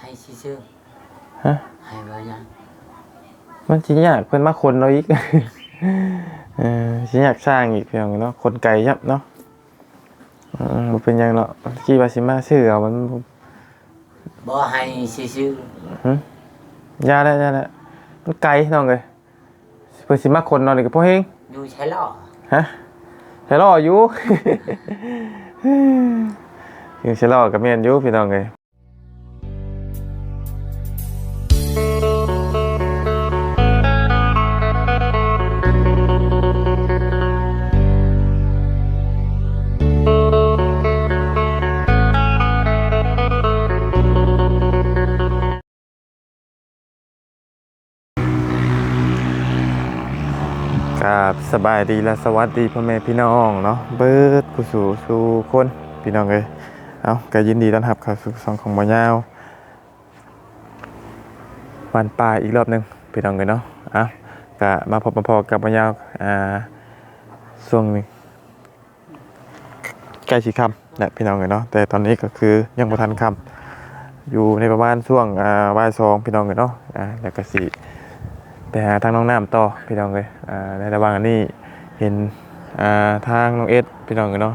ให้ชื่อฮะๆให้ไว้ยังมันสิยากเพิ่นมาคนเราอีก เออสิยากสร้างอีกเพียงเนาะคนไกลยับเนาะอืมบ่เป็นหยังเนาะกี่ว่าสิมาซื้อเอามันบ่บ่ให้ชื่อยาแล้วยาแล้วมันไกลน้องเอ้ยเพิ่นสิมาคนเนาะนี่ก็พอเฮงๆอยู่ใช้ล่อฮะใช่รออยู่ ยังใช่รอกับแม่นอยู่พี่น้องเอ้ย สบายดีและสวัสดีพ่อแม่พี่น้องเนาะเบิดผู้สู่สู่คนพี่น้องเอ้ยเอาก็ยินดีต้อนรับเข้าสู่ช่องของบ่ยาววันป่าอีกรอบหนึงพี่น้องเอ้ยเนาะเอาก็มาพบมาพอกับบ่ยาวอ่าช่วงนี้ใกล้สิค่ำและพี่น้องเอ้ยเนาะแต่ตอนนี้ก็คือยังบ่ทันค่ำอยู่ในประมาณช่วงอ่าบ่ายสองพี่น้องเอ้ยเนาะอ่าแล้วก็สิ ไปหาทางน้องน้ำต่อพี่น้องเลยอ่าในระหว่างนี้เห็นอ่าทางน้องเอสพี่น้องเลยเนาะ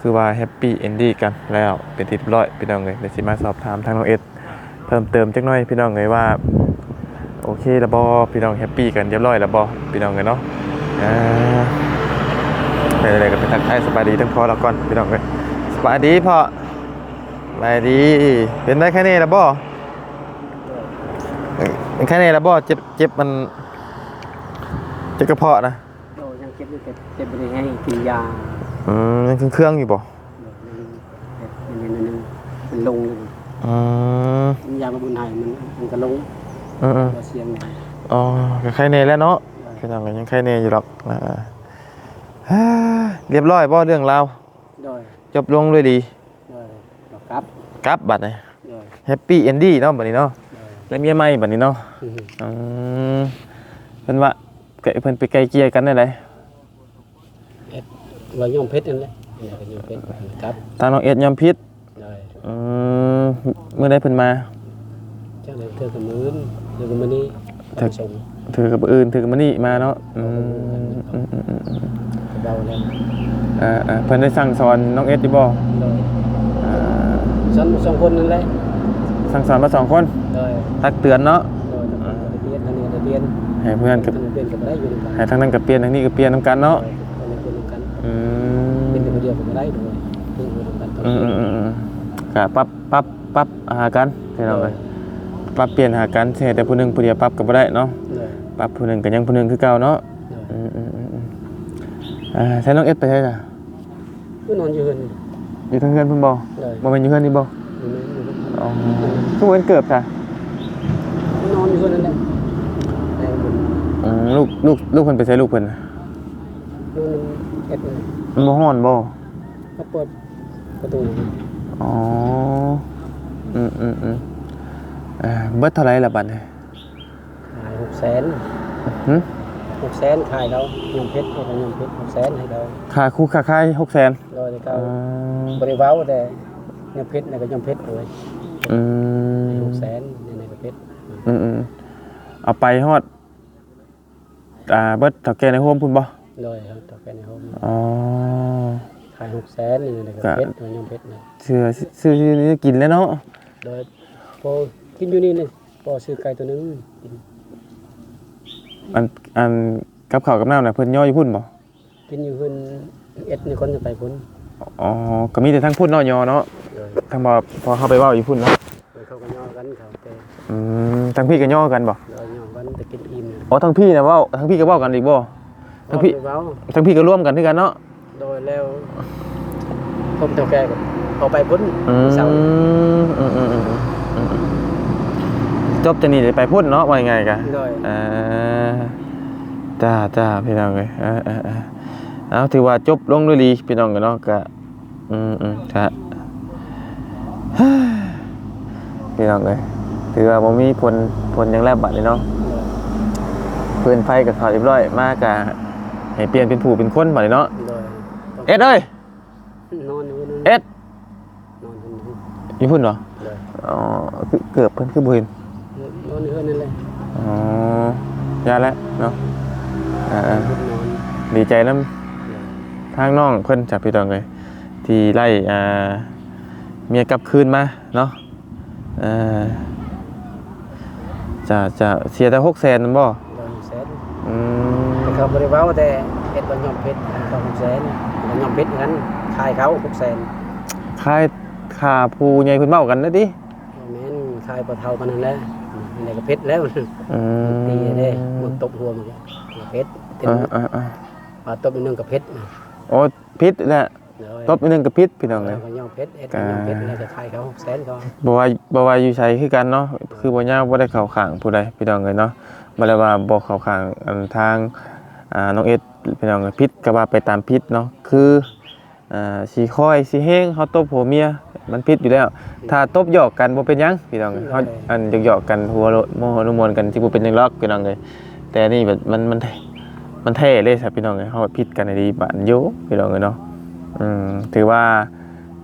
คือว่าแฮปปี้เอนดี้กันแล้วเป็นที่เรียบร้อยพี่น้องเลยเดี๋ยวสิมาสอบถามทางน้องเอสเพิ่มเติมจักหน่อยพี่น้องเลยว่าโอเคระบอพี่น้องแฮปปี้กันเรียบร้อยระบอพี่น้องเลยเนาะอ่าไปอะไรกันไปทักทายสบายดีทั้งพ่อแล้วก่อนพี่น้องเลยสบายดีพ่อสบายดีเป็นได้แค่นี้ระบอ เป็นแค่นี้แล้วบ่เจ็บเจ็บมันเจ็บกระเพาะนะโอ้ยังเก็บอยู่เก็บเก็บไปให้กินยาอืมยังเครื่องๆอยู่บ่เดี๋ยวมันมันมันลงเลยอืมกินยาบำรุงไห้มันมันก็ลงอืมตัวเสียงเนี่ยๆอ๋อก็แค่นี้แล้วเนาะก็ยังยังแค่นี้อยู่หรอกอ่าฮ่าเรียบร้อยบ่เรื่องราวโดยจบลงด้วยดีโดยดอกครับ กลับบัดนี้โดยแฮปปี้เอนดี้เนาะบัดนี้เนาะโดย แล้วเมียใหม่บัดนี้เนาะอืมอืมเพิ่นว่าไก่เพิ่นไปไกลเกลี่ยกันได้ไดเอ็ดว่าย่อมเพชรนั่นแหละเนี่ยก็ย่อมเพชรครับทางน้องเอ็ดยอมพิษโดยอืมมื้อใดเพิ่นมาจ้างเลยเธอกับมื้นเธอกับมื้อนี้เธอส่งถือกับอื่นถือกับมื้อนี้มาเนาะอืมอืมอืมอืมกับเราแล้วอ่าอ่าเพิ่นได้สั่งสอนน้องเอสอยู่บ่โดยอ่าสองสองคนนั่นแหละ สั่งสอนมาสองคนโดยตักเตือนเนาะโดยเรียนอันนี้เรียนให้เพื่อนกับเรียนกับได้อยู่ด้วยกันให้ทางนั้นกับเปลี่ยนทางนี้กับเปลี่ยนนํกันเนาะโดยเรียนด้วยกันอืเป็นมคนเดียวก็ได้ด้วยเพิ่งรู้กันอืมอืมอืมอืมก็ปรับปรับปรับหากันพี่น้องเอ้ยปรับเปลี่ยนหากันสิให้แต่ผู้หนึงผู้เดียวปรับก็บ่ได้เนาะเลยปรับผู้หนึงก็ยังผู้หนึงคือเก่าเนาะเลยอืมอืมอืมอืมอ่าใช้น้องเอสไปใช่จ้ะก็นอนอยู่เฮือนอยู่ทางเฮือนเพิ่นบ่เลยบ่แม่นอยู่เฮือนนี่บ่อยู่ใน อยู่ในอ๋อคือเพิ่นเกิบจ้ะนอนอยู่เฮือนนั่นแหละแต่บนอืมลูกลูกลูกเพิ่นไปใช้ลูกเพิ่นน่ะนู่นเอ็ดเลยมันบ่ฮ้อนบ่ก็เปิดประตูอ๋ออืมอืมอืมเอ่อเบิดเท่าไหรละบัดเนี่ยขายหกแสนหึหกแสนขายเรายมเพชรให้เรายมเพชรหกแสนให้เราค่าคู่ค่าค่ายหกแสนโดยเขาอ๋อบริวารแต่ยมเพชรเนี่ยก็ยมเพชรเลย อืมหกแสนในในประเภทอืมอืมเอาไปฮอด อ่าเบิดเท่าแก่ในโฮมพุ่นบ่โดยครับต่อไปในห้องอ๋อขายหกแสนนี่ในประเภทตัวยมเพชรเนี่ยเชื่อซื้อซื้อนี่กินแล้วเนาะโดยพอกินอยู่นี่เลยพอซื้อไก่ตัวหนึงกินอันอันกับข้าวกับน้ำน่ะเพิ่นย่ออยู่พุ่นบ่กินอยู่เพิ่นเอ็ดในคนจะไปพุ่น อ๋อก็มีแต่ทั้งพุ่นเนาะยอเนาะเลยทั้งบ่พอเข้าไปเว้าอยู่พุ่นเนาะเลยเขาก็ย่อกันเขาแต่อืมทั้งพี่ก็ย่อกันบ่เลยย่อกันแต่กินอิ่มเนี่ยอ๋อทั้งพี่น่ะเว้าทั้งพี่ก็เว้ากันอีกบ่ ทั้งพี่ เอาไปเว้าทั้งพี่ก็ร่วมกันคือกันเนาะโดยแล้วผมเท่าแก่ก็เอาไปพุ่นอืมเสาร์อืมอืมอืมอืมอืมจบจะนี่ได้ไปพุ่นเนาะว่ายังไงกัน โดย อ่าจ้าจ้าพี่น้องเลยเออเออเออเอาถือว่าจบลงด้วยดีพี่น้องกันเนาะก็ อืมอืมครับพี่น้องเลยถือว่าบ่มีผลผลยังแลบบัตรเลยเนาะเพื่อนไฟกับเขาเรียบร้อย มากกะให้เปลี่ยนเป็นผู้เป็นคนบัดนี้เนาะเอ็ดเอ้ยนอนอยู่เอ็ดนอนอยู่อยู่พุ่นเหรออ๋อคือเกือบเพิ่นคือบ่เห็นอนเฮือนนั่นแหละอ๋อยาแล้วเนาะอ่าดีใจนํทางน้องเพิ่นจับพี่น้องเลย ที่ไล่อ่าเมียกลับคืนมาเนาะเอ่อจะจะเสียแต่600,000นั่นบ่โดนแสนอืมแต่เขาบ่ได้เว้าแต่เฮ็ดบ่ยอมเพชรเขา6แสนบ่ยอมเพชรงั้นขายเขา6แสนค่ายค่าผู้ใหญ่เพิ่นเว้ากันนะติแม่นขายบ่เท่ากันนั่นแหละอันนี้ก็เพชรแล้วอืมตีเด้มันตบหัวมันก็เพชรเต็มอ่าๆปลาตบอีกนึงกับเพชรๆโอ้พิษแหละ ตบอีกหนึงก็พิษพี่น้องเลเลยยก็ย่อมเพชรเอ็ดก็ย่อมเพชรแล้วจะขายเขา6แสนก็บ่ว่าบ่ว่าอยู่ไสคือกันเนาะคือบ่ยาวบ่ได้เข้าข้างผู้ใดพี่น้องเลยเนาะบ่ได้ว่าบ่เข้าข้างอันทางอ่าน้องเอ็ดพี่น้องเอ้ยพิษก็ว่าไปตามพิษเนาะคืออ่าสิคอยสิแฮงเฮาตบผัวเมียมันพิษอยู่แล้ว ถ้าตบหยอกกันบ่เป็นหยังพี่น้องเอ้ยเฮาอันหยอกๆกันหัวโลดโมโหนุมวลกันสิบ่เป็นหยังหรอกพี่น้องเอ้ยแต่นี่แบบมันมันมันแท้เลยครับพี่น้องเอ้ยเฮาพิษกันได้ดีบานโยพี่น้องเอ้ยเนาะอืม ถือว่า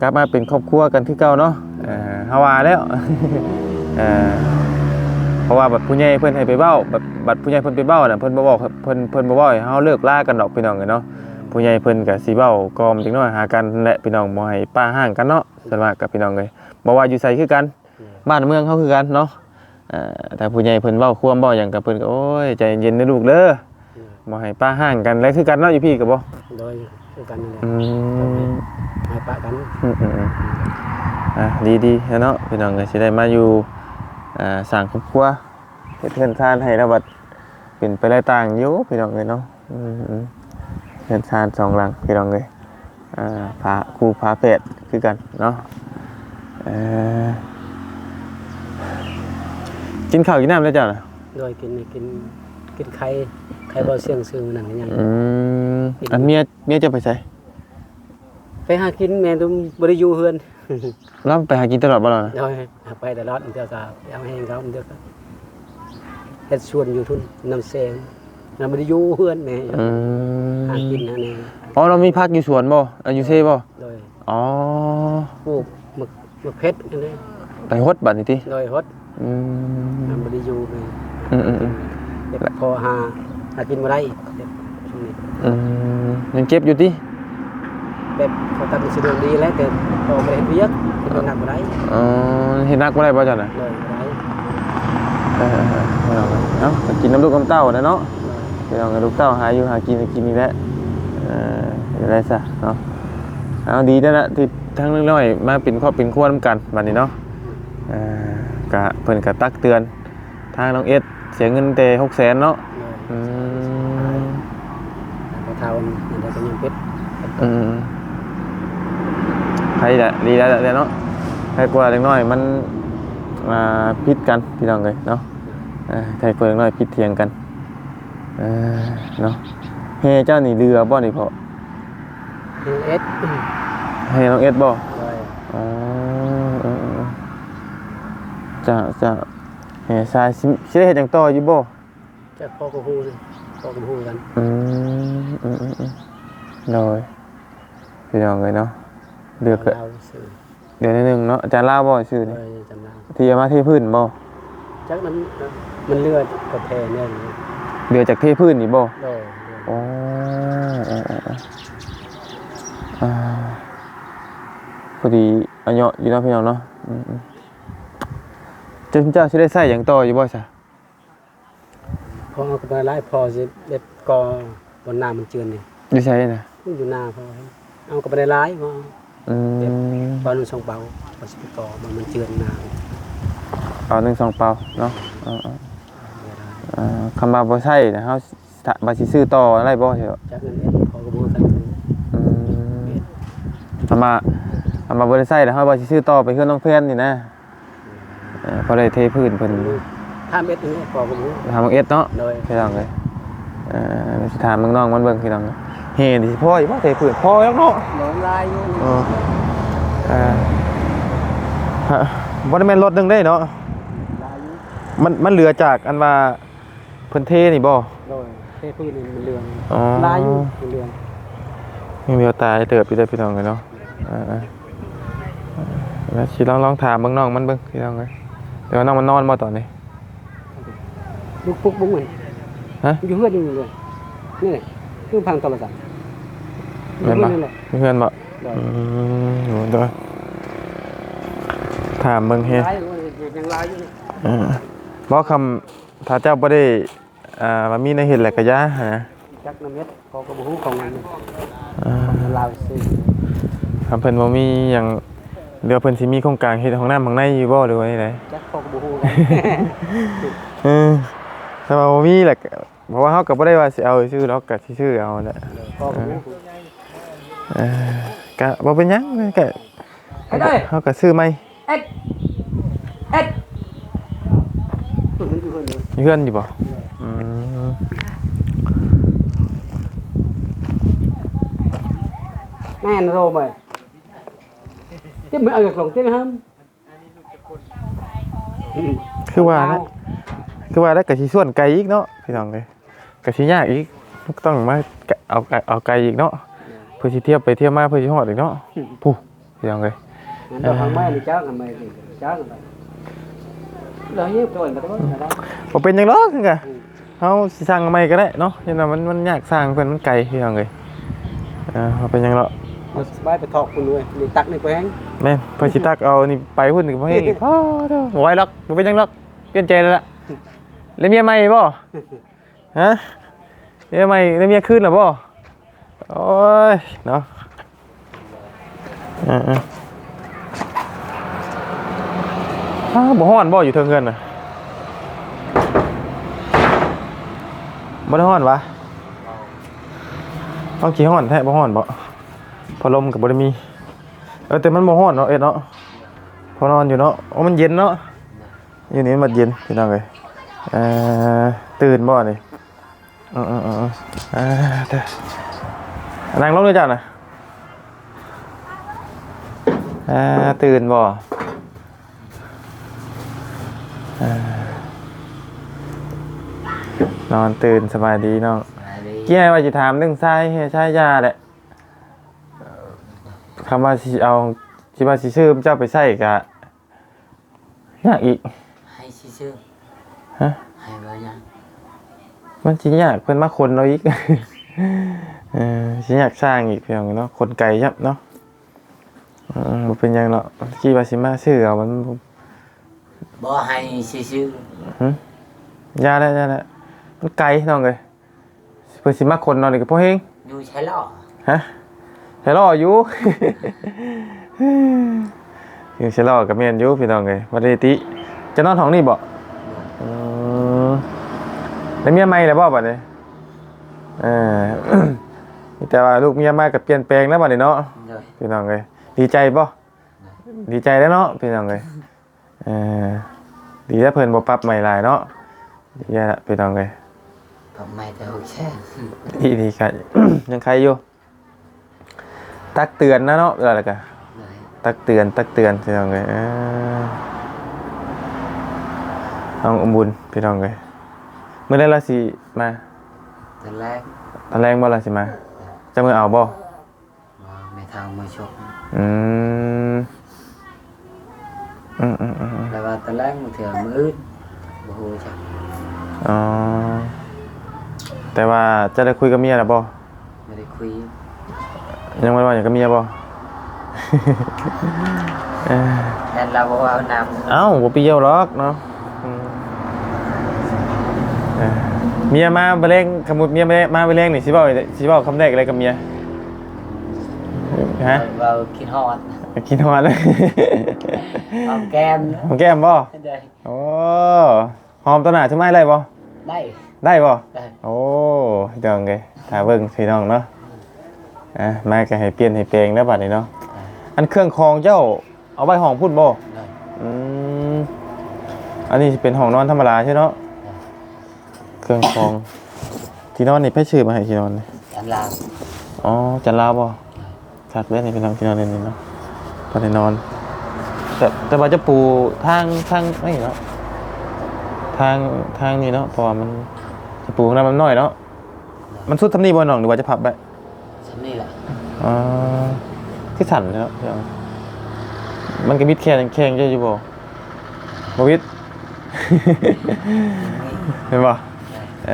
กลับมาเป็นครอบครัวกันคือเก่าเนาะฮาวาแล้วเพราะว่าบัดผู้ใหญ่เพิ่นให้ไปเว้าบัดบัดผู้ใหญ่เพิ่นไปเว้าน่ะเพิ่นบ่บอกเพิ่นเพิ่นบ่เว้าให้เฮาเลิกลากันดอกพี่น้องเอ้ยเนาะผู้ใหญ่เพิ่นก็สิเว้ากอมจักหน่อยหากันแหละพี่น้องบ่ให้ป้าห่างกันเนาะส่วนมากกับพี่น้องเอ้ยบ่ว่าอยู่ไสคือกันบ้านเมืองเฮาคือกันเนาะเอ่อแต่ผู้ใหญ่เพิ่นเว้าความเว้าหยังกับเพิ่นก็โอ้ยใจเย็นๆนะลูกเด้อบ่ให้ป้าห่างกันแล้วคือกันเนาะอยู่พี่ก็บ่โดย คือกันนั่นแหละอืมให้ปะกันอืมอืมอืมอะดีดีๆเนาะพี่น้องก็สิได้มาอยู่อ่าสร้างครอบครัวเฮ็ดเพื่อนชานให้แล้วบัดเป็นไปได้ต่างอยู่พี่น้องเลยเนาะอืมอืมเพื่อนชานสองหลังพี่น้องเลยอ่าพาครูพาเพศคือกันเนาะเอ่อกินข้าวกินน้ำแล้วจ้ะน่ะ โดยกินกินกินไข่ไข่บ่เสี่ยงซื้อนั่นก็ยังอืม อันเมียเมียจะไปใส่ไปหากินแม่นตุบ่ได้อยู่เฮือนเราไปหากินตลอดบ่ล่ะนะโดยไปตลอดเดี๋ยวก็เอาให้เขาเดี๋ยวก็เฮ็ดชวนอยู่ทุนน้ำแสงเราบ่ได้อยู่เฮือนแม่อืหามกินนะนี่อ๋อเรามีพักอยู่สวนบ่อะอยู่เซ่บ่โดยอ๋อปลูกหมึกหมึกเพชรอันนี้ไปฮดบัดนี่ติโดยฮดอืมมันบ่ได้อยู่เลยอืมอืมอืมเด็กพอหาหากินบ่ได้ เด็กช่วงนี้อืมยังเจ็บอยู่ติแบบเขาตัดสะดวกดีแล้วแต่พอบ่ได้เฮ็ดเวียกเฮ็ดหนักบ่ได้อ๋อเห็นนักบ่ได้บ่จ้ะน่ะเลยบ่ได้เออๆเอาเนาะก็กินน้ำลูกน้ำเต้านะเนาะเดี๋ยวเอาลูกเต้าหาอยู่หากินกินนี่แหละเออเดี๋ยวได้ซะเนาะเอาดีแล้วนะที่ทั้งเรื่องน้อยมาเป็นครอบเป็นครัวนำกันบัดนี้เนาะเออกะเพิ่นก็ตักเตือน ทางน้องเอสเสียเงินแต่600,000เนาะเลยอืม พอเท่าอันใดก็ยังเพชรอืมใครแหละดีแล้วแหละเนาะใครกลัวเล็กน้อยมันมาพิษกันพี่น้องเลยเนาะเออใครกลัวเล็กน้อยพิษเทียงกันเออเนาะเฮเจ้านี่เรือบ่นี่พอเอสเฮน้องเอ็ดบ่เลยอ๋อเออเออจะจะเฮทรายสิสิได้เฮ็ดหยังต่ออยู่บ่จะพ่อก็ฮู้นะพ่อก็ฮู้กันอืมอืมอืมอืม โดยพี่น้องเลยเนาะเดือกเราซื้อเดือนหนึงเนาะอาจารย์ลาวบ่ชื่อเลนี่ยจำได้ที่จะมาเทพื้นบ่จักนั้นมันเลือดกระแทกเนี่ยเดือจากเทพื้นนี่บ่โดยอ๋อเออเออเอออ่าพอดีอันเนาะอยู่เนาะพี่น้องเนาะอืมอืมเจ้าเจ้าสิได้ใส่หยังต่ออยู่บ่ซะพอเอาไปไล่พอสิเด็ดกอ บนหน้ามันเจือนนี่อยู่ใส่น่ะมันอยู่หน้าพอเอาก็ไปได้ไล่พออืมพอนุ่งสองเบาพอสิไปกอมันมันเจือนหน้าเอาหนึ่งสองเปล่าเนาะเอาเอาอ่าคำว่าบ่ใช่นะเฮาถ้าบ่สิซื้อต่ออะไรบ่ใช่บ่จากนั้นเอ็ดพอก็บ่กันอืมคำว่าคำว่าบ่ได้ใส่แล้วเฮาบ่สิซื้อต่อไปเฮือนน้องแพนนี่นะเออพอได้เทพื้นเพิ่นถ้าเม็ดนี่พอก็บ่ทำเอ็ดเนาะโดยพี่น้องเลย เอ่อสิถามมึงน้องมันเบิ่งพี่น้องเอ้ยเฮ็ดสิพ่ออยู่บ่เทพื้นพ่อแล้วเนาะโดนลายอยู่เออเอ่อฮะบ่ได้แม่นรถหนึงได้เนาะลายอยู่มันมันเหลือจากอันว่าเพิ่นเทนี่บ่โดยเทพื้นนี่มันเรืองอ๋อลายอยู่มันเรืองมีแววตาให้เติบอยู่เด้อพี่น้องเอ้ยเนาะเอ่าๆแล้วสิลองลองถามเบิ่งน้องมันเบิ่งพี่น้องเอ้ยแต่ว่าน้องมันนอนบ่ตอนนี้ ลูกปุ๊กบุ้งเลย ฮะอยู่เพื่อนอยู่เลยนี่แหละคือพังโทรศัพท์แม่นบ่นี่แหละเพื่อนบ่ได้อืมโหเด้อถามเบิ่งเฮ็ดลายยังลายอยู่นี่เออบ่คำถ้าเจ้าบ่ได้อ่ามามีในเฮ็ดแหละก็อย่าหาจักน้ำเม็ดเขาก็บ่ฮู้ของมันอ่าลาวซื้อคำเพิ่นบ่มีหยังเรือเพิ่นสิมีโครงการเฮ็ดห้องน้ำข้างในอยู่บ่หรือว่าจังไดจักเขาก็บ่ฮู้กันเออถ้าว่าบ่มีแหละก็ เพราะว่าเฮาก็บ่ได้ว่าสิเอาชื่อหรอกก็สิชื่อเอาแหละเขาก็บ่ฮู้เออก็บ่เป็นหยังก็ไอ้ได้เฮาก็ซื้อใหม่เอ็ดเอ็ดอยู่เพื่อนอยู่มีเพื่อนอยู่บ่อืมแม่นโรมเลยที่มันเอาจากหลงที่ห้ามคือว่านะคือว่าแล้วก็สิส่วนไกลอีกเนาะพี่น้องเอ้ย ก็สิยากอีกต้องมาเอาไกลเอาไกลอีกเนาะเพื่อสิเทียบไปเทียบมาเพื่อสิฮอดอีกเนาะผู้พี่น้องเอ้ยเราทำไม่ได้จ้างทำไมจ้างอะไรเราเยี่ยมตัวมาตัวมาได้บ่เป็นหยังหรอกคือก็เฮาสิสร้างใหม่ก็ได้เนาะยันว่ามันมันยากสร้างเพิ่นมันไกลพี่น้องเอ้ยเออบ่เป็นหยังหรอกมาสบายไปถอกคุณด้วยนี่ตักนี่ไปแห้งแม่นเพิ่นสิตักเอานี่ไปพุ่นก็บ่ให้อีกพอเด้อบ่ไหวหรอกบ่เป็นหยังหรอกเปลี่ยนใจแล้วล่ะแล้วเมียใหม่บ่ ฮะเมียใหม่แล้วเมียคืนแล้วบ่โอ้ยเนาะออๆอ้าวบ่ฮ้อนบ่อยู่เทิงเงินน่ะบ่ได้ฮ้อนวะเอากี่ฮ้อนแท้บ่ฮ้อนบ่พอลมก็บ่ได้มี เออแต่มันโมฮ้อนเนาะเอ็ดเนาะ พอนอนอยู่เนาะโอ้มันเย็นเนาะ อยู่นี่มันเย็นพี่น้องเลยเอ่อตื่นบ่นี่ ออเออเออเอเด้อนั่งลงเลยจ้ะนะอ่าตื่นบ่อ่านอนตื่นสบายดีนาะมาดีเกี่ยว่าจะถามเรื่องใช้ใช้ยาแหละคำว่าเอาสิว่าสิชื่อเจ้าไปใส่กะยากอีกให้ชื่อฮะ มันสิยากเพิ่นมาคนเราอีกเออสิยากสร้างอีกเพียงเนาะคนไกลยับเนาะเออบ่เป็นหยังเนาะคิดว่าสิมาชื่อเอามันบ่ให้ชื่อยาแล้วยาแล้วมันไกลน้องเอ้ยเพิ่นสิมาคนเนาะนี่ก็พอเฮงอยู่ใช้ล่อฮะใช่รออยู่ ยังใช่รอกับเมียนอยู่พี่น้องเลยวันนี้ติจะนอนห้องนี่บ่อืม แล้วเมียใหม่แล้วบ่บัดนี้เออมีแต่ว่าลูกเมียใหม่ก็เปลี่ยนแปลงแล้วบัดนี้เนาะเลยพี่น้องเลยดีใจบ่ดีใจแล้วเนาะพี่น้องเลยเออดีแล้วเพิ่นบ่ปรับใหม่หลายเนาะดีแล้วล่ะพี่น้องเลยผมไม่ได้หกแช่ดีดีครับ ยังใครอยู่ ตักเตือนนะเนาะอะไรกันเลยตักเตือน ตักเตือนพี่น้องเลยเอ้อน้องอมบุญพี่น้องเลย เมื่อไรเราสิมาตอนแรกตอนแรกบ่เราสิมาจะมือเอาบ่ว่าไม่ทางมาชกอืมอืมอืมอืมอืมแต่ว่าตอนแรกมันเถื่อมืออื่นบ่ฮู้จักอ๋อแต่ว่าจะได้คุยกับเมียแล้วบ่ไม่ได้คุยยังไม่ว่าอย่างกับเมียบ่ เอ้อแทนเราบอกว่าเอาน้ำ เอ้าบ่เปรี้ยวหรอกเนาะอืม เออเมียมาไปเร่งขมุดเมียมามาไปเร่งนี่สิเว้าสิเว้าคำแรกอะไรกับเมียฮะเราคิดฮอดกินฮอดเลยหอมแก้มนะหอมแก้มบ่ได้โอ้หอมตัวหน้าชุ่มไม้ไรบ่ได้ได้บ่ได้โอ้พี่น้องเอ้ยถ้าเบิ่งพี่น้องเนาะอะมาก็ให้เปลี่ยนให้แปลงแล้วบัดนี้เนาะอันเครื่องคองเจ้าเอาไว้ห้องพุ่นบ่ได้อืมอันนี้สิเป็นห้องนอนธรรมดาใช่เนาะ เครื่องครอง ที่นอนนี่ไพ่ชื่อมาให้ที่นอนนี่อันลาวอ๋อจันลาวบ่คักเล่นนี่เป็นนอนที่นอนเล่นนี่เนาะพอได้นอน แต่แต่ว่าจะปูทางทางไม่เนาะทางทางนี้เนาะเพราะว่ามันจะปูข้างหน้ามันน้อยเนาะมันสุดทำนี่บ่หน่องหรือว่าจะพับได้ฉันนี่แหละอ๋อคือสั่นเนาะพี่น้องมันก็มิดแค่นแข้งเจ้าอยู่บ่บ่วิด เห็นป่ะ เอ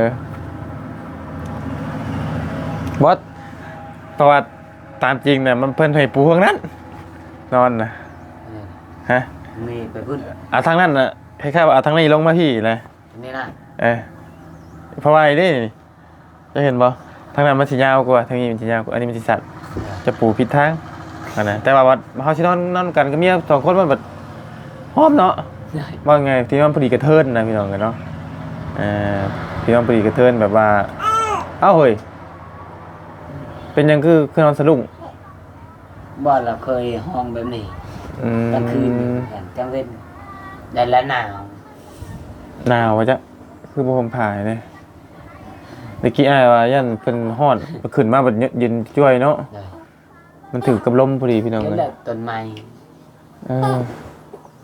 อบอสเพราะว่าตามจริงเนี่ยมันเพิ่นให้ปูข้างนั้น นอนนะฮะมีไปพุ่นเอาทางนั้นน่ะคล้ายๆว่าเอาทางนี้ลงมาพี่เลยนี่นะเออเพราะว่าไอ้นี่จะเห็นบ่ทางนั้นมันสิยาวกว่าทางนี้มันสิยาวกว่าอันนี้มันสิสั้นจะปูผิดทางอันนะแต่ว่าวัดเฮาสินอนนอนกันกับเมียสองคนมันแบบหอมเนาะว่าไงที่มันพอดีกระเทินนะพี่น้องกันเนาะ เออที่มันพอดีกระเทินแบบว่า เอ้าเฮ้ย เป็นหยังคือคือนอนสะดุ้งบ้านเราเคยห้องแบบนี้อืมกลางคืนอย่างกลางเว้นแดดและหนาวหนาววะจ๊ะคือบ่ผมผายเลยเมื่อกี้อ้ายว่ายันเพิ่นฮ้อนขึ้นมาบัดเย็นจ้วยเนาะเลยมันถือกับลมพอดีพี่น้องเห็นเลยแล้วต้นไม้เออ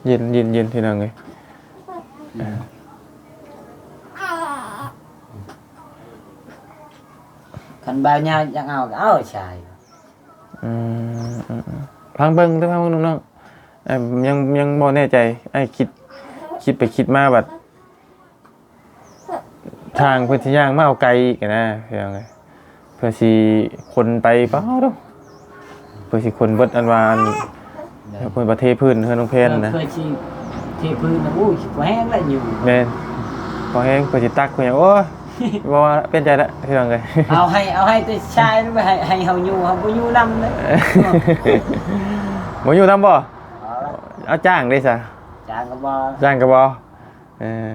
เย็นเย็นเย็นพี่น้องเลย คันบ่าวเหยาวยังเอาก็เอาชายอืมอืมอืมพังเบิ่งเด้อพังเบิ่งน้องๆไอ้ยังยังบ่แน่ใจไอ้คิด คิดไปคิดมาบัด ทางเพิ่นสิย่างมาเอาไกลอีกอะนะพี่น้องเลยเพื่อสิคนไปเปล่าเด้อเพื่อสิคนเบิดอันว่าอันเลยเพิ่นประเทศพื้นเฮือนน้องเพนนะ เคยชีที่พื้นนะอู้ยแห้งแล้วอยู่แม่นพอแห้งก็สิตักเพิ่นโอ้ย บ่ว่าเป็นใจละพี่น้องเลย เอาให้เอาให้แต่ชายไม่ให้ให้เฮาอยู่เฮาบ่อยู่นำเลยบ่อยู่นำบ่เอาละเอาจ้างได้ซะจางก็บ่จ้างก็บ่เออ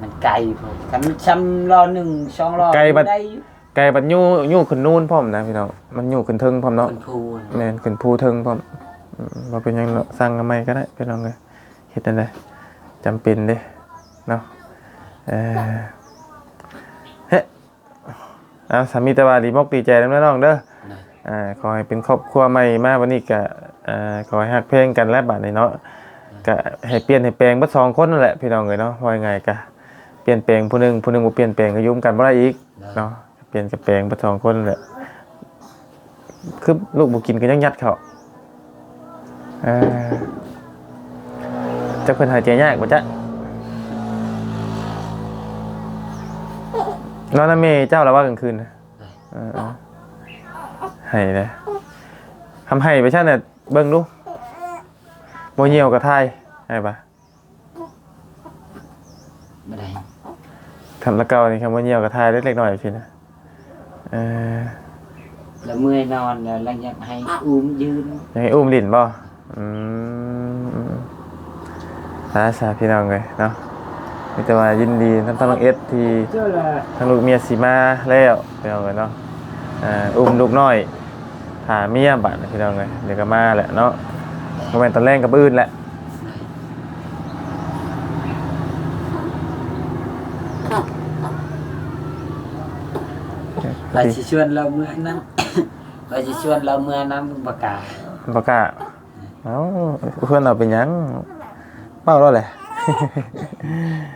มันไกลพอคันซ้ำรอหนึ่งสองรอไกลบัดได้ไก่บัดยู่ยู่ขึ้นนู่นพร้อมนะพี่น้องมันยู่ขึ้นเทิงพร้อมเนาะคนพูนแม่นขึ้นภูเทิงพร้อมอืมบ่เป็นหยังเนาะสร้างกันใหม่ก็ได้พี่น้องเอ้ยเฮ็ดนั่นแหละจำเป็นเด้เนาะเออเฮ้ เอาสามีแต่ว่าดีมกดีใจนำน้องเด้อเลยอ่าขอให้เป็นครอบครัวใหม่มาวันนี้ก็อ่าขอให้ฮักเพลงกันและบัดนี้เนาะก็ให้เปลี่ยนให้แปลงเบิดสองคนนั่นแหละพี่น้องเอ้ยเนาะว่ายังไงก็เปลี่ยนแปลงผู้หนึงผู้หนึงบ่เปลี่ยนแปลงก็ยุ่มกันบ่ได้อีกเนาะเปลี่ยนกับแปลงเบิดสองคนนั่นแหละคือลูกบ่กินก็ยังยัดเขาเออจะเพิ่นหายใจยากบ่จ๊ะ นอนนำแม่เจ้าละว่ากลางคืนนะเออๆให้เลยทำให้ไปชั่นเนี่ยเบิ่งดูโมเหี่ยวกับไทยให้ปะบ่ได้ทำละเก่านี่ครับโมเหี่ยวกับไทยเล็กๆหน่อยพี่นะเออแล้วเมื่อยนอนแล้วแล้วอยากให้อุ้มยืนอยังให้อุ้มดินบ่อืมสาสาพี่น้องเลยเนาะ มีแต่ว่ายินดีทั้งทั้งน้องเอสที่เจ้าละทั้งลูกเมียสีมาแล้วพี่น้องเลยเนาะอ่าอุ้มลูกน้อยหาเมียบัดนะพี่น้องเลยเดี๋ยวก็มาแหละเนาะก็เป็นตอนแรกกับอื่นแหละเราสิชวนเราเมื่อนั้นเราสิชวนเราเมื่อนั้นประกาศประกาศเอ้าเพื่อนเราเป็นหยังเป้าแล้วแหละ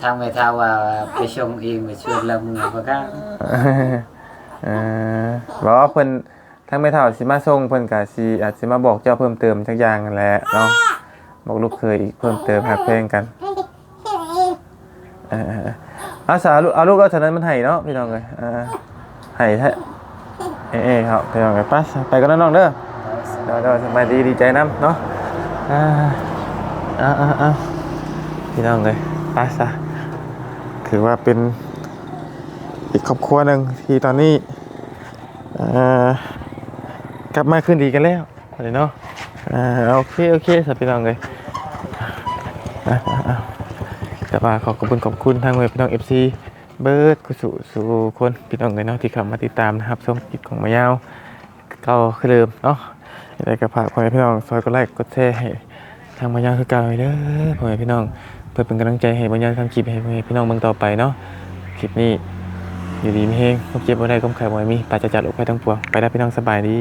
ทางไปทาว่าไปชงเองไปชวนเราเมื่อประกาเออบอกว่าเพิ่นทั้งไม่เท่าสิมาส่งเพิ่นก็สิอาจสิมาบอกเจ้าเพิ่มเติมจักอย่างนั่นแหละเนาะบอกลูกเคยอีกเพิ่มเติมหักเพลงกันเออๆอาสาลูกเอาลูกเราเท่านั้นมันให้เนาะพี่น้องเอ้ยเออให้แท้เอ้ยๆครับพี่น้องเอ้ยไปไปกันนะน้องเด้อเดี๋ยวเดี๋ยวสบายดีดีใจน้ำเนาะอ่าอ่าอ่าอ่า พี่น้องเลยไปซะถือว่าเป็นอีกครอบครัวหนึ่งที่ตอนนี้กลับมาคืนดีกันแล้วอะไรเนาะอ่าโอเคโอเคสับพี่น้องเลยอ่าอ่าอ่าแต่ว่าขอขอบคุณขอบคุณทางเว็บพี่น้องเอฟซีเบิร์ดกุสุสุคนพี่น้องเลยเนาะที่เข้ามาติดตามนะครับชมคลิปของมายาวก็คือเดิมเนาะยังไงก็ฝากพ่อแม่พี่น้องซอยกดไลค์กดแชร์ให้ทางบรรยาคือเก่าเลยเด้อพ่อแม่พี่น้อง เพื่อเป็นกำลังใจให้บรรยายทำคลิปให้พี่น้องเบิ่งต่อไปเนาะคลิปนี้อยู่ดีไม่เฮงเก็บบ่ได้ความไข้บ่มีปราศจากโรคภัยทั้งปวงไปได้พี่น้องสบายดี